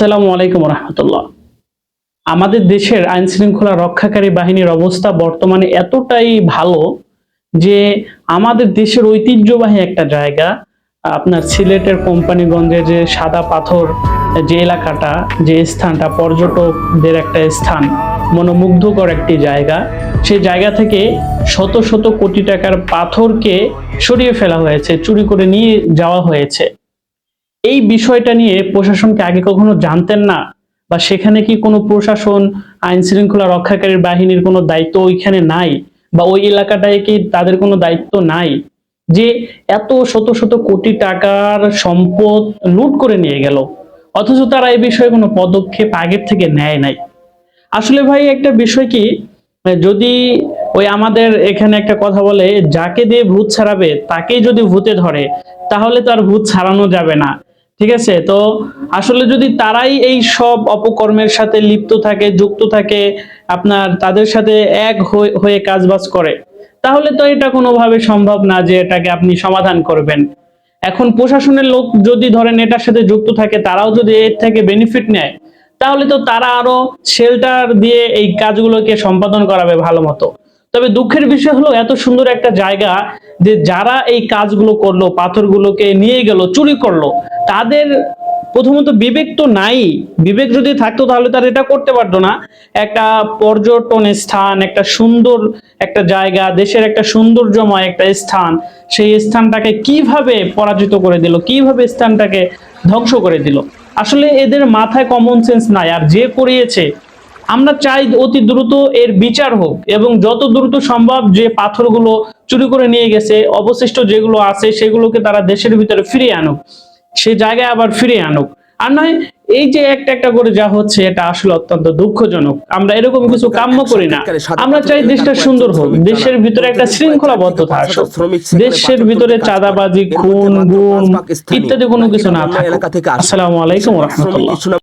আসসালামু আলাইকুম রহমতুল্লাহ। আমাদের দেশের আইন শৃঙ্খলা রক্ষাকারী বাহিনীর অবস্থা বর্তমানে এতটাই ভালো যে আমাদের দেশের ঐতিহ্যবাহী একটা জায়গা, আপনার সিলেটের কোম্পানিগঞ্জে যে সাদা পাথর যে এলাকাটা, যে স্থানটা, পর্যটকদের একটা স্থান, মনোমুগ্ধকর একটি জায়গা। সেই জায়গা থেকে শত শত কোটি টাকার পাথরকে সরিয়ে ফেলা হয়েছে, চুরি করে নিয়ে যাওয়া হয়েছে। এই বিষয়টা নিয়ে প্রশাসনকে আগে কখনো জানতেন না? বা সেখানে কি কোনো প্রশাসন আইন শৃঙ্খলা রক্ষাকারী বাহিনীর কোনো দায়িত্ব ওইখানে নাই? বা ওই এলাকাটায় কি তাদের কোনো দায়িত্ব নাই? যে এত শত শত কোটি টাকার সম্পদ লুট করে নিয়ে গেল, অথচ তারা এই বিষয়ে কোনো পদক্ষেপ আগের থেকে নেয় নাই। আসলে ভাই, একটা বিষয় কি? যদি ওই আমাদের এখানে একটা কথা বলে, যাকে দিয়ে ভূত ছাড়াবে, তাকেই যদি ভূতে ধরে, তাহলে তো আর ভূত ছাড়ানো যাবে না। ঠিক আছে? তো আসলে যদি তারাই এই সব অপকর্মের সাথে লিপ্ত থাকে, যুক্ত থাকে, আপনার তাদের সাথে এক হয়ে- কাজবাজ করে, তাহলে তো এটা কোনোভাবে সম্ভব না যে এটাকে আপনি সমাধান করবেন। এখন প্রশাসনের লোক যদি ধরেন এটার সাথে যুক্ত থাকে, তারাও যদি এর থেকে বেনিফিট নেয়, তাহলে তো তারা আরও শেল্টার দিয়ে এই কাজগুলোকে সম্পাদন করাবে ভালো মতো। তবে দুঃখের বিষয় হলো, এত সুন্দর একটা জায়গা যে যারা এই কাজগুলো করল, পাথরগুলোকে নিয়ে গেল, চুরি করল, তাদের প্রথমত বিবেক তো নাই। বিবেক যদি থাকতো তাহলে তারা এটা করতে পারতো না। একটা পর্যটন স্থান, একটা সুন্দর একটা জায়গা, দেশের একটা সৌন্দর্যময় একটা স্থান, সেই স্থানটাকে কীভাবে পরাজিত করে দিল, কীভাবে স্থানটাকে ধ্বংস করে দিল? আসলে এদের মাথায় কমন সেন্স নাই, আর যে করিয়েছে আমরা চাই অতি দ্রুত এর বিচার হোক এবং যত দ্রুত সম্ভব যে পাথরগুলো চুরি করে নিয়ে গেছে অবশিষ্ট যেগুলো আছে সেগুলোকে তারা দেশের ভিতরে ফিরিয়ে আনুক। সে জায়গায় আবার ফিরিয়ে আনুক। আর নয় এই যে একটা একটা করে যা হচ্ছে এটা আসলে অত্যন্ত দুঃখজনক। আমরা এরকম কিছু কাম্য করি না। আমরা চাই দেশটা সুন্দর হোক। দেশের ভিতরে একটা শৃঙ্খলাবদ্ধতা আসুক দেশের ভিতরে চাঁদাবাজি খুন গুম ইত্যাদি কোনো কিছু না থাকুক। আসসালামু আলাইকুম রহমতুল্লাহ।